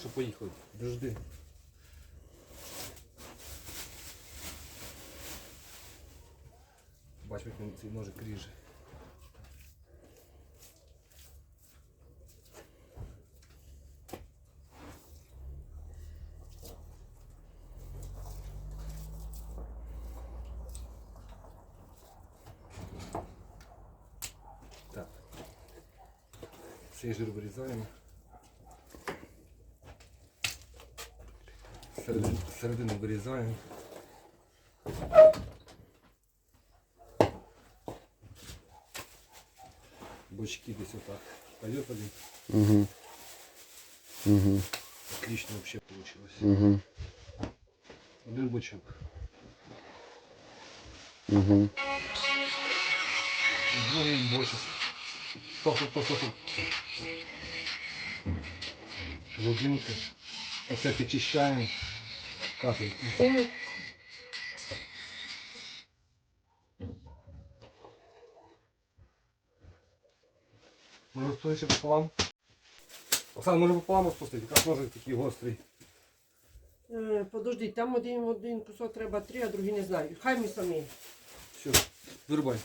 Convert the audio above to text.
Що поїхали? Дожди. Бач, як він цей ножик ріже. Так. Цей жир вирізаємо. Середину, середину вирізаємо. Бочки десь отак. Пойдет один. Угу. Угу. Отлично вообще получилось. Угу. Один бочок. Угу. Другий бочок. Стоп, стоп, стоп, стоп. стоп. Глубинка. Оце підчищаємо. Капельку. Може розпустити пополам? Оксана, може пополам розпустити? Якраз ножик такий гострий. Е, Подожди, там один, один кусок треба три, а другий не знаю. Хай ми самі. Все, вирубай.